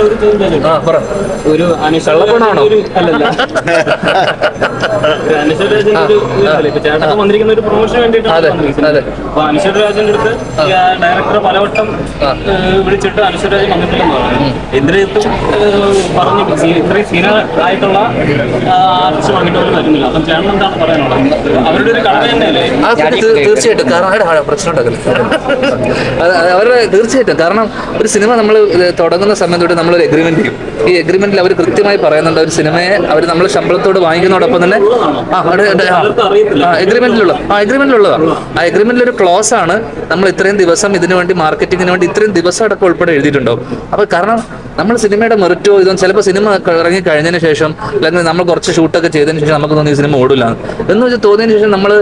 ഒരു ഒരു അനശ്വര കള്ളപ്പണമാണോ? ഒരു അല്ലല്ല. ഒരു അനശ്വര രാജന്റെ ഒരു ഇതല്ലേ? ഇപ്പൊ ചേട്ടൻ വന്നിരിക്കുന്ന ഒരു പ്രൊമോഷന് വേണ്ടിയിട്ടാണ് അതെ, വന്നിരിക്കുന്നത്. അതെ. അപ്പൊ അനശ്വര രാജന്റെ അടുത്ത് ഡയറക്ടറെ പലവട്ടം വിളിച്ചിട്ട് അനശ്വര രാജൻ വന്നിട്ടില്ലെന്ന് പറഞ്ഞു. ഇത്രയും ആയിട്ടുള്ള ആർട്ടിസ്റ്റ് വന്നിട്ട് പോലും വരുന്നില്ല. അപ്പം ചേട്ടൻ എന്താണ് പറയാനുള്ളത്? അവരുടെ ഒരു കടമ തന്നെയല്ലേ? തീർച്ചയായിട്ടും. കാരണം പ്രശ്നം ഉണ്ടാക്കില്ല. അവരുടെ തീർച്ചയായിട്ടും. കാരണം ഒരു സിനിമ നമ്മൾ തുടങ്ങുന്ന സമയം തൊട്ട് നമ്മളൊരു എഗ്രിമെന്റ് ചെയ്യും. ഈ എഗ്രിമെന്റിൽ അവർ കൃത്യമായി പറയുന്നുണ്ട് ഒരു സിനിമയെ അവർ നമ്മൾ ശമ്പളത്തോട് വാങ്ങിക്കുന്നതോടൊപ്പം തന്നെ ആ. എഗ്രിമെന്റിലുള്ള ആ എഗ്രിമെന്റിലുള്ളതാണ് ആ എഗ്രിമെന്റിൽ ഒരു ക്ലോസ് ആണ് നമ്മൾ ഇത്രയും ദിവസം ഇതിനു വേണ്ടി മാർക്കറ്റിങ്ങിന് വേണ്ടി ഇത്രയും ദിവസം അടക്കം ഉൾപ്പെടെ എഴുതിയിട്ടുണ്ടാവും. അപ്പൊ കാരണം നമ്മൾ സിനിമയുടെ മെറിറ്റോ ഇതും ചിലപ്പോൾ സിനിമ ഇറങ്ങി കഴിഞ്ഞതിന് ശേഷം അല്ലെങ്കിൽ നമ്മൾ കുറച്ച് ഷൂട്ടൊക്കെ ചെയ്തതിന് ശേഷം നമുക്ക് തോന്നി ഈ സിനിമ ഓടില്ല. എന്ന് വെച്ചാൽ തോന്നിയതിന് ശേഷം നമ്മൾ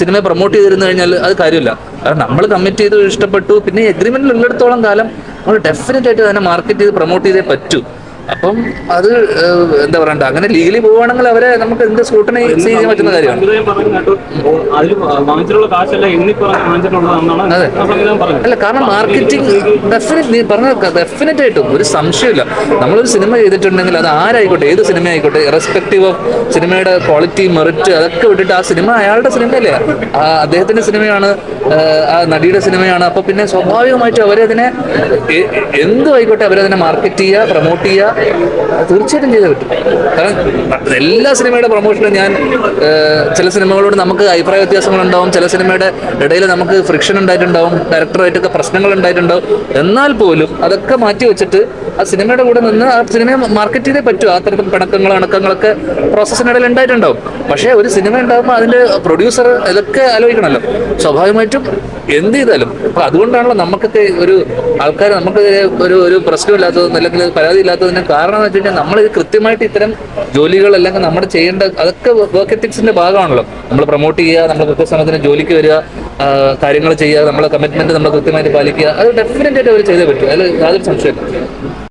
സിനിമയെ പ്രൊമോട്ട് ചെയ്തിരുന്നു കഴിഞ്ഞാൽ അത് കാര്യമില്ല. കാരണം നമ്മൾ കമ്മിറ്റ് ചെയ്ത് ഇഷ്ടപ്പെട്ടു. പിന്നെ എഗ്രിമെന്റിൽ ഉള്ളിടത്തോളം കാലം നമ്മൾ ഡെഫിനറ്റ് ആയിട്ട് തന്നെ മാർക്കറ്റ് ചെയ്ത് പ്രൊമോട്ട് ചെയ്തേ പറ്റൂ. അപ്പം അത് എന്താ പറയണ്ട അങ്ങനെ ലീഗലി പോവുകയാണെങ്കിൽ അവരെ നമുക്ക് എന്ത് സ്കൂട്ടണി ചെയ്യാൻ പറ്റുന്ന കാര്യമാണ്. അതെ. അല്ല കാരണം മാർക്കറ്റിംഗ് ഡെഫിനറ്റ് നീ പറഞ്ഞ ഡെഫിനറ്റ് ആയിട്ടും ഒരു സംശയമില്ല നമ്മളൊരു സിനിമ ചെയ്തിട്ടുണ്ടെങ്കിൽ അത് ആരായിക്കോട്ടെ ഏത് സിനിമ ആയിക്കോട്ടെ റെസ്പെക്റ്റീവ് ഓഫ് സിനിമയുടെ ക്വാളിറ്റി മെറിറ്റ് അതൊക്കെ വിട്ടിട്ട് ആ സിനിമ അയാളുടെ സിനിമയല്ലേ ആ അദ്ദേഹത്തിന്റെ സിനിമയാണ് ആ, നടിയുടെ സിനിമയാണ് അപ്പൊ പിന്നെ സ്വാഭാവികമായിട്ടും അവരതിനെ എന്തും ആയിക്കോട്ടെ അവരതിനെ മാർക്കറ്റ് ചെയ്യുക പ്രൊമോട്ട് ചെയ്യുക തീർച്ചയായിട്ടും ചെയ്തേ പറ്റും. കാരണം എല്ലാ സിനിമയുടെ പ്രൊമോഷനും ഞാൻ ചില സിനിമകളോട് നമുക്ക് അഭിപ്രായ വ്യത്യാസങ്ങളുണ്ടാവും ചില സിനിമയുടെ ഇടയിൽ നമുക്ക് ഫ്രിക്ഷൻ ഉണ്ടായിട്ടുണ്ടാവും ഡയറക്ടറായിട്ടൊക്കെ പ്രശ്നങ്ങൾ ഉണ്ടായിട്ടുണ്ടാവും. എന്നാൽ പോലും അതൊക്കെ മാറ്റി വെച്ചിട്ട് ആ സിനിമയുടെ കൂടെ നിന്ന് ആ സിനിമയെ മാർക്കറ്റ് ചെയ്തേ പറ്റൂ. ആ തരത്തിൽ പിണക്കങ്ങൾ അണക്കങ്ങളൊക്കെ പ്രോസസ്സിനിടയിൽ ഉണ്ടായിട്ടുണ്ടാവും. പക്ഷേ ഒരു സിനിമ ഉണ്ടാകുമ്പോൾ അതിന്റെ പ്രൊഡ്യൂസർ ഇതൊക്കെ ആലോചിക്കണമല്ലോ. സ്വാഭാവികമായിട്ടും എന്ത് ചെയ്താലും അപ്പൊ അതുകൊണ്ടാണല്ലോ നമുക്കൊക്കെ ഒരു ആൾക്കാർ നമുക്ക് ഒരു ഒരു പ്രശ്നമില്ലാത്തതും അല്ലെങ്കിൽ പരാതി ഇല്ലാത്തതിന് കാരണം എന്ന് വെച്ച് കഴിഞ്ഞാൽ നമ്മൾ ഇത് കൃത്യമായിട്ട് ഇത്തരം ജോലികൾ അല്ലെങ്കിൽ നമ്മൾ ചെയ്യേണ്ട അതൊക്കെ വർക്ക് എത്തിക്സിന്റെ ഭാഗമാണല്ലോ. നമ്മൾ പ്രൊമോട്ട് ചെയ്യുക നമ്മൾ കൃത്യസമയത്തിന് ജോലിക്ക് വരിക കാര്യങ്ങൾ ചെയ്യുക നമ്മളെ കമ്മിറ്റ്മെന്റ് നമ്മൾ കൃത്യമായിട്ട് പാലിക്കുക. അത് ഡെഫിനറ്റ് ആയിട്ട് അവർ ചെയ്തേ പറ്റും. അതിൽ യാതൊരു സംശയമില്ല